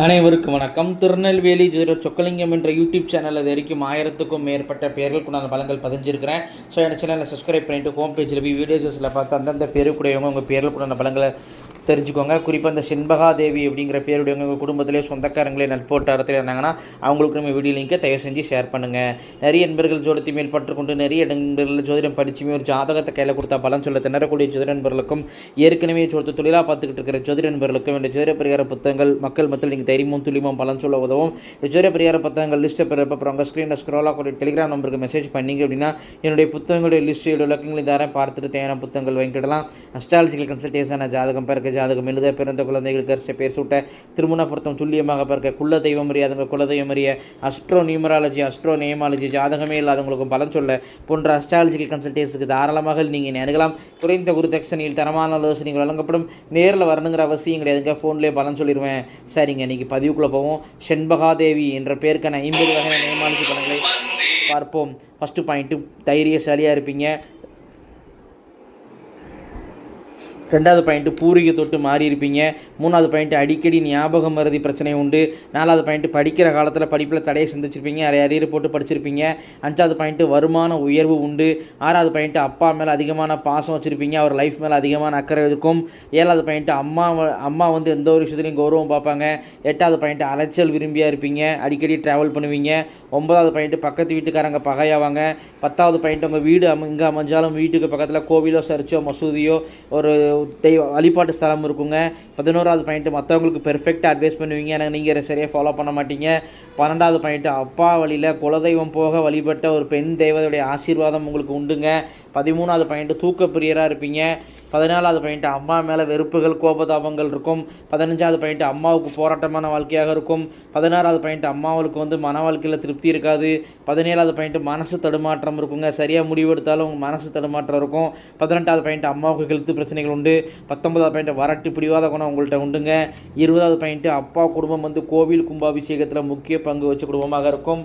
அனைவருக்கும் வணக்கம். திருநெல்வேலி ஜீரோ சொக்கலிங்கம் என்ற யூடியூப் சேனல் அது வரைக்கும் ஆயிரத்துக்கும் மேற்பட்ட பேர்களுக்குண்டான பலங்கள் பதிஞ்சிருக்கிறேன். ஸோ என் சேனலை சப்ஸ்கிரைப் பண்ணிட்டு ஹோம் பேஜில் போய் வீடியோஸில் பார்த்து அந்தந்த பேருக்குடையவங்க உங்கள் பேர்களுக்குண்டான பலங்களை தெரிஞ்சுக்கோங்க. குறிப்பாக இந்த செண்பகா தேவி அப்படிங்கிற பேருடையவங்க உங்கள் குடும்பத்திலே சொந்தக்காரங்களே நட்போட்டாரத்தில் இருந்தாங்கன்னா அவங்களுக்கு நம்ம வீடியோ லிங்கை தயவு செஞ்சு ஷேர் பண்ணுங்கள் நிறைய நண்பர்கள் ஜோடத்தை மேல் பற்றுக்கொண்டு நிறைய இடங்களில் ஜோதிடம் படிச்சுமே ஒரு ஜாதகத்தை கையில் கொடுத்தா பலன் சொல்ல திணறக்கூடிய ஜோதிட நண்பர்களுக்கும் ஏற்கனவே ஜோதிட தொழிலாக பார்த்துக்கிட்டு இருக்கிற ஜோதிட நண்பர்களுக்கும் இந்த ஜோதிட பரிகார புத்தகங்கள் மக்கள் மத்தியில் நீங்கள் தைரியமும் துல்லியமும் பலன் சொல்ல உதவும். இந்த ஜோதிட பரிகார புத்தகங்கள் லிஸ்ட்டை பிறப்ப அப்புறம் உங்கள் ஸ்க்ரீனில் ஸ்க்ரோலாக கூட டெலிகிராம் நம்பருக்கு மெசேஜ் பண்ணீங்க அப்படின்னா என்னுடைய புத்தகங்களுடைய லிஸ்ட் விளக்கங்களை தரேன் பார்த்துட்டு தேவையான புத்தகங்கள் வாங்கிக்கிடலாம். அஸ்ட்ராலஜிக்கல் கன்சல்டேஷன் ஜாதகம் பிறகு ஜாதகம் எழுத பிறந்த குழந்தைகளுக்கு கரிச பேர் சூட்ட திருமண பொருத்தம் துல்லியமாக பிறக்க குல தெய்வம் அறியாதவங்க குல தெய்வம் அறிய அஸ்ட்ரோ நியூமராலஜி அஸ்ட்ரோ நியமாலஜி ஜாதகமே இல்லாதவங்களுக்கும் பலன் சொல்ல போன்ற அஸ்ட்ராலஜிக்கல் கன்சல்டேஷனுக்கு தாராளமாக நீங்கள் அணுகலாம். குறைந்த குருதட்சணையில் தரமான ஆலோசனைகள் வழங்கப்படும். நேரில் வரணுங்கிற அவசியம் கிடையாதுங்க. ஃபோன்லேயே பலன் சொல்லிடுவேன். சரிங்க இன்றைக்கி பதிவுக்குள்ளே போவோம். செண்பகாதேவி என்ற பேருக்கான ஐம்பது வகையான நியமாலஜி பலன்களை பார்ப்போம். ஃபஸ்ட்டு பாயிண்ட்டு தைரியசாலியாக இருப்பீங்க. ரெண்டாவது பாயிண்ட்டு பூர்வீக தொட்டு மாறி இருப்பீங்க. மூணாவது பாயிண்ட்டு அடிக்கடி ஞாபகம் மருதி பிரச்சனை உண்டு. நாலாவது பாயிண்ட்டு படிக்கிற காலத்தில் படிப்பில் தடையை சந்திச்சிருப்பீங்க. நிறைய அரியர் போட்டு படிச்சிருப்பீங்க. அஞ்சாவது பாயிண்ட்டு வருமான உயர்வு உண்டு. ஆறாவது பாயிண்ட்டு அப்பா மேலே அதிகமான பாசம் வச்சுருப்பீங்க. அவர் லைஃப் மேலே அதிகமான அக்கறை இருக்கும். ஏழாவது பாயிண்ட் அம்மா அம்மா வந்து எந்த ஒரு விஷயத்துலையும் கௌரவம் பார்ப்பாங்க. எட்டாவது பாயிண்ட் அலைச்சல் விரும்பியாக இருப்பீங்க. அடிக்கடி ட்ராவல் பண்ணுவீங்க. ஒன்பதாவது பாயிண்ட் பக்கத்து வீட்டுக்காரங்க பகையாவாங்க. பத்தாவது பாயிண்ட் உங்கள் வீடு அம இங்கே அமைஞ்சாலும் வீட்டுக்கு பக்கத்தில் கோவிலோ சர்ச்சோ மசூதியோ ஒரு தெய்வ வழிபாட்டு ஸ்தலம் இருக்குங்க. பதினோராவது பாயிண்ட்டு மற்றவங்களுக்கு பெர்ஃபெக்டாக அட்வைஸ் பண்ணுவீங்க. எனக்கு நீங்கள் சரியாக ஃபாலோ பண்ண மாட்டீங்க. பன்னெண்டாவது பாயிண்ட்டு அப்பா வழியில் குலதெய்வம் போக வழிபட்ட ஒரு பெண் தெய்வத்துடைய ஆசீர்வாதம் உங்களுக்கு உண்டுங்க. பதிமூணாவது பாயிண்ட்டு தூக்கப்பிரியராக இருப்பீங்க. பதினாலாவது பாயிண்ட் அம்மா மேலே வெறுப்புகள் கோபதாபங்கள் இருக்கும். பதினஞ்சாவது பாயிண்ட் அம்மாவுக்கு போராட்டமான வாழ்க்கையாக இருக்கும். பதினாறாவது பாயிண்ட் அம்மாவுக்கு வந்து மன வாழ்க்கையில் திருப்தி இருக்காது. பதினேழாவது பாயிண்ட் மனசு தடுமாற்றம் இருக்குங்க. சரியாக முடிவெடுத்தாலும் உங்கள் மனசு தடுமாற்றம் இருக்கும். பதினெட்டாவது பாயிண்ட் அம்மாவுக்கு ஹெல்த் பிரச்சனைகள் உண்டு. பத்தொன்பதாவது பாயிண்ட் வரட்டு பிடிவாத குணம் உங்கள்கிட்ட உண்டுங்க. இருபதாவது பாயிண்ட் அப்பா குடும்பம் வந்து கோவில் கும்பாபிஷேகத்தில் முக்கிய பங்கு வச்ச குடும்பமாக இருக்கும்.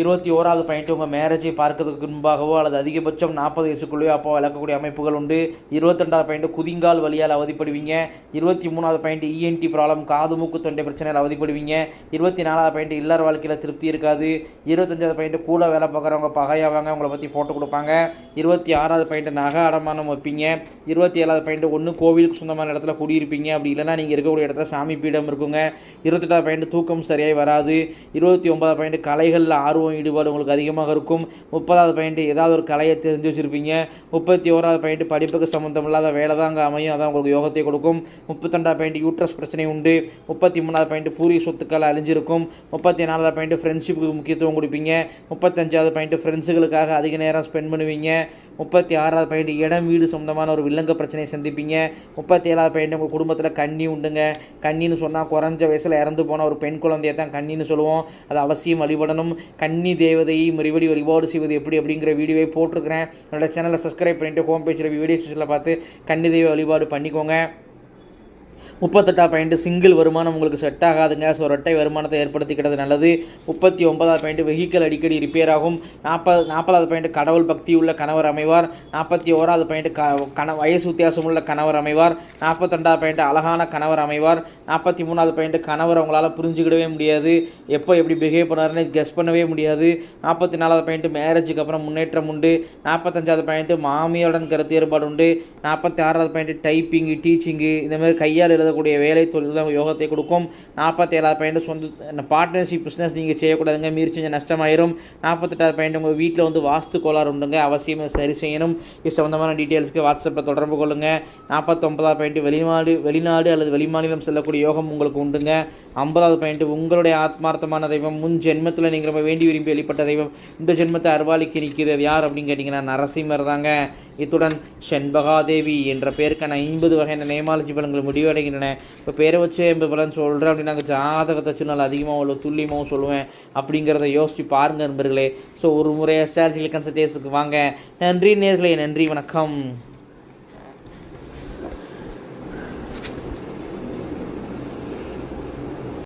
இருபத்தி ஓராவது பாயிண்ட் உங்கள் மேரேஜை பார்க்கறதுக்கு முன்பாகவோ அல்லது அதிகபட்சம் நாற்பது வயசுக்குள்ளேயோ அப்போ வளர்க்கக்கூடிய அமைப்புகள் உண்டு. இருபத்தெண்டாவது பாயிண்ட் குதிங்கால் வழியால் அவதிப்படுவீங்க. இருபத்தி மூணாவது பாயிண்ட் இஎன்டி ப்ராப்ளம் காது மூக்கு தொண்டை பிரச்சனையில் அவதிப்படுவீங்க. இருபத்தி நாலாவது பாயிண்ட் இல்லற வாழ்க்கையில் திருப்தி இருக்காது. இருபத்தஞ்சாவது பாயிண்ட் கூட வேலை பார்க்குறவங்க பகையாவாங்க உங்களை பற்றி போட்டு கொடுப்பாங்க. இருபத்தி ஆறாவது பாயிண்ட் நகை அடமானம் வைப்பீங்க. இருபத்தி ஏழாவது பாயிண்ட் ஒன்று கோவிலுக்கு சொந்தமான இடத்துல குடியிருப்பீங்க. அப்படி இல்லைனா நீங்கள் இருக்கக்கூடிய இடத்துல சாமி பீடம் இருக்குங்க. இருபத்தெட்டாவது பாயிண்ட் தூக்கம் சரியாக வராது. இருபத்தி ஒன்பதாவது பாயிண்ட் கலைகளில் ஆர்வம் ஈடுபாடு உங்களுக்கு அதிகமாக இருக்கும். முப்பதாவது பாயிண்ட் ஏதாவது ஒரு கலையை தெரிஞ்சு வச்சுருப்பீங்க. முப்பத்தி ஓராவது பாயிண்ட் படிப்புக்கு சம்மந்தம் இல்லாத வேலை தான் அங்கே அமையும். அதான் உங்களுக்கு யோகத்தை கொடுக்கும். முப்பத்தெண்டாவது பாயிண்ட் யூட்ரஸ் பிரச்சனை உண்டு. முப்பத்தி மூணாவது பாயிண்ட் பூரிய சொத்துக்கள் அழிஞ்சிருக்கும். முப்பத்தி நாலாவது பாயிண்ட் ஃப்ரெண்ட்ஷிப்புக்கு முக்கியத்துவம் கொடுப்பீங்க. முப்பத்தஞ்சாவது பாயிண்ட் ஃப்ரெண்ட்ஸுகளுக்காக அதிக நேரம் ஸ்பெண்ட் பண்ணுவீங்க. முப்பத்தி ஆறாவது பாயிண்ட் இடம் வீடு சொந்தமான ஒரு வில்லங்க பிரச்சனையை சந்திப்பீங்க. முப்பத்தி ஏழாவது பாயிண்ட் உங்கள் குடும்பத்தில் கண்ணி உண்டுங்க. கண்ணின்னு சொன்னால் குறைஞ்ச வயசில் இறந்து போன ஒரு பெண் குழந்தையை தான் கண்ணின்னு சொல்லுவோம். அது அவசியம் வழிபடணும். கன்னி தேவதையை முறைப்படி வழிபாடு செய்வது எப்படி அப்படிங்கிற வீடியோவை போட்டிருக்கிறேன். என்னோட சேனலை சப்ஸ்கிரைப் பண்ணிவிட்டு ஹோம் பேஜில் வீடியோஸில் பார்த்து கன்னி தெய்வ வழிபாடு பண்ணிக்கோங்க. முப்பத்தெட்டா பாயிண்ட் சிங்கிள் வருமானம் உங்களுக்கு செட் ஆகாதுங்க. ஸோ ரெட்டை வருமானத்தை ஏற்படுத்திக்கிறது நல்லது. முப்பத்தி ஒன்பதாவது பாயிண்ட் வெஹிக்கல் அடிக்கடி ரிப்பேர் ஆகும். நாற்பது நாற்பதாவது பாயிண்ட் கடவுள் பக்தி உள்ள கணவர் அமைவார். நாற்பத்தி ஓராவது பாயிண்ட் க கண வயசு வித்தியாசம் உள்ள கணவர் அமைவார். நாற்பத்தெண்டாவது பாயிண்ட் அழகான கணவர் அமைவார். நாற்பத்தி மூணாவது பாயிண்ட் கணவர் அவங்களால புரிஞ்சுக்கிடவே முடியாது. எப்போ எப்படி பிஹேவ் பண்ணாருன்னு கெஸ் பண்ணவே முடியாது. நாற்பத்தி நாலாவது பாயிண்ட் மேரேஜுக்கு அப்புறம் முன்னேற்றம் உண்டு. நாற்பத்தஞ்சாவது பாயிண்ட் மாமியாருடன் கருத்து ஏற்பாடு உண்டு. நாற்பத்தி ஆறாவது பாயிண்ட் டைப்பிங்கு டீச்சிங்கு இந்த மாதிரி கையால் எழுதக்கூடிய வேலை தொழில் தான் யோகத்தை கொடுக்கும். நாற்பத்தி ஏழாவது பாயிண்ட் சொந்த பார்ட்னர்ஷிப் பிஸ்னஸ் நீங்கள் செய்யக்கூடாதுங்க. மீறி செஞ்ச நஷ்டமாயிரும். நாற்பத்தெட்டாவது பாயிண்ட் உங்கள் வீட்டில் வந்து வாஸ்து கோளாறு உண்டுங்க. அவசியம் சரி செய்யணும். இது சம்மந்தமான டீட்டெயில்ஸ்க்கு வாட்ஸ்அப்பில் தொடர்பு கொள்ளுங்கள் நாற்பத்தொம்பதாவது பாயிண்ட் வெளிநாடு வெளிநாடு அல்லது வெளிமாநிலம் செல்லக்கூடிய யோகம் உங்களுக்கு உண்டுங்க. ஐம்பதாவது பாயிண்ட் உங்களுடைய ஆத்மார்த்தமான தெய்வம். முன் ஜென்மத்தில் நீங்கள் ரொம்ப வேண்டி விரும்பி வெளிப்பட்ட தெய்வம். இந்த ஜென்மத்தை அருவாளிக்கு நிற்கிறது யார் அப்படின்னு கேட்டிங்கன்னா நரசிம்மர் தாங்க. இத்துடன் செண்பகாதேவி என்ற பேருக்கான ஐம்பது வகையான நேமாலஜி பலன்கள் முடிவடைகின்றன. இப்போ பேரை வச்சு எண்பது பலன் சொல்கிறேன் அப்படின்னா ஜாதகத்தை சொன்னால் அதிகமாக அவ்வளோ துல்லியமாகவும் சொல்லுவேன் அப்படிங்கிறத யோசித்து பாருங்க நண்பர்களே. ஸோ ஒரு முறை அஸ்ட்ராலஜிக்கல் கன்சல்டேஷனுக்கு வாங்க. நன்றி நேர்களே நன்றி வணக்கம்.